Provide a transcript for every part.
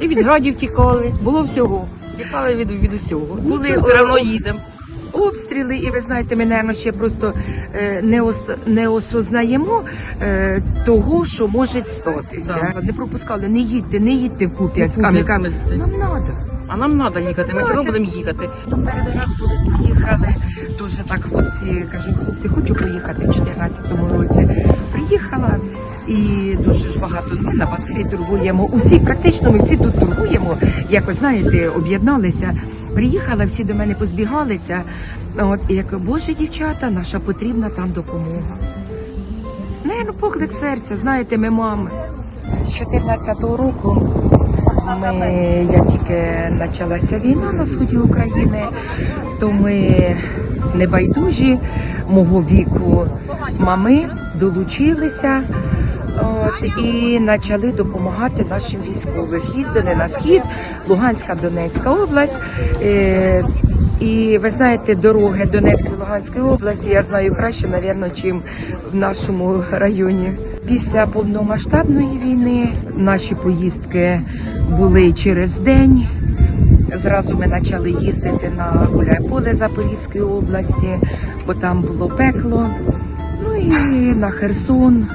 І від градів тікали, було всього. Тікали від, від усього. Були все одно їдемо. обстріли, і ви знаєте, ми, мабуть, ще просто е, не, ос, не осознаємо е, того, що може статися. Не пропускали, не їдьте, не їдьте в Куп'янськ. Нам треба. А нам треба їхати, ми все будемо їхати. Раз коли поїхали, дуже так хлопці, кажу, хлопці, хочу поїхати в 14-му році. Приїхала і дуже ж багато. Ми на базарі торгуємо. Усі, практично ми всі тут торгуємо. Якось знаєте, об'єдналися. Приїхала, всі до мене позбігалися. От і я кажу, боже, дівчата, наша потрібна там допомога. Наверно, поклик серця, знаєте, ми мами. З 14-го року ми, як тільки почалася війна на сході України, то ми небайдужі мого віку мами долучилися. От, і почали допомагати нашим військовим. Їздили на схід, Луганська, Донецька область. Е, і ви знаєте, дороги Донецької Луганської області я знаю краще, напевно, чим в нашому районі. Після повномасштабної війни наші поїздки були через день. Зразу ми почали їздити на Гуляйполе Запорізької області, бо там було пекло. Ну і на Херсон,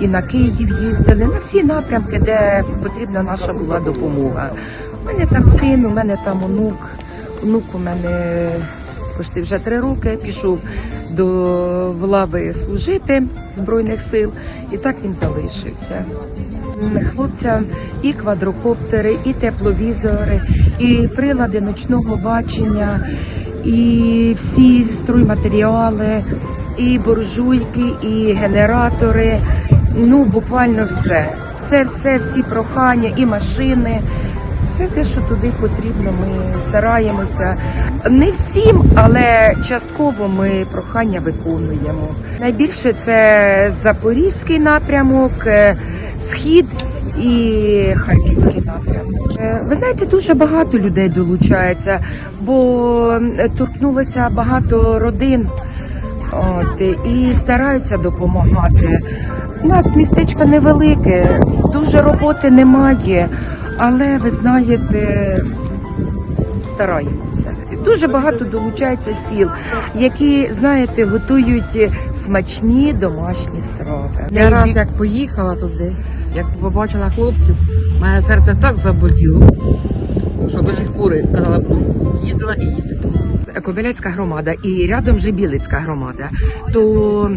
і на Київ їздили, на всі напрямки, де потрібна наша була допомога. У мене там син, у мене там онук. Онук у мене почти вже три роки пішов до лави служити Збройних сил, і так він залишився. Хлопцям і квадрокоптери, і тепловізори, і прилади ночного бачення, і всі стройматеріали, і буржуйки, і генератори. Ну, буквально все. Все, все, всі прохання, і машини. Все те, що туди потрібно, ми стараємося. Не всім, але частково ми прохання виконуємо. Найбільше це Запорізький напрямок, е, схід і Харківський напрямок. Е, Ви знаєте, дуже багато людей долучається, бо е, торкнулося багато родин. От, і стараються допомагати. У нас містечко невелике, дуже роботи немає, але ви знаєте, стараємося. Дуже багато долучається сіл, які, знаєте, готують смачні домашні страви. Я раз як поїхала туди, як побачила хлопців, моє серце так заболіло, що до сих пор казала, їздила і їздила. Кобиляцька громада і рядом же Білицька громада. То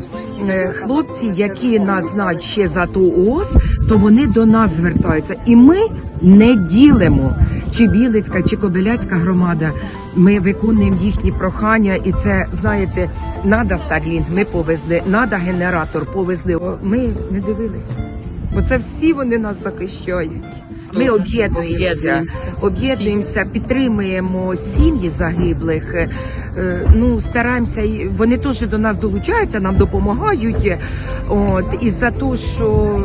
е, хлопці, які нас знають ще за ту ОС, то вони до нас звертаються. І ми не ділимо, чи Білицька, чи Кобиляцька громада. Ми виконуємо їхні прохання, і це знаєте, надо Старлінг, ми повезли, надо генератор повезли. Ми не дивилися. Бо це всі вони нас захищають. Ми об'єднуємося, Об'єднуємося. підтримуємо сім'ї загиблих. е, Ну стараємося, вони теж до нас долучаються, нам допомагають. От і за те, що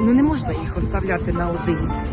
ну не можна їх оставляти наодинці.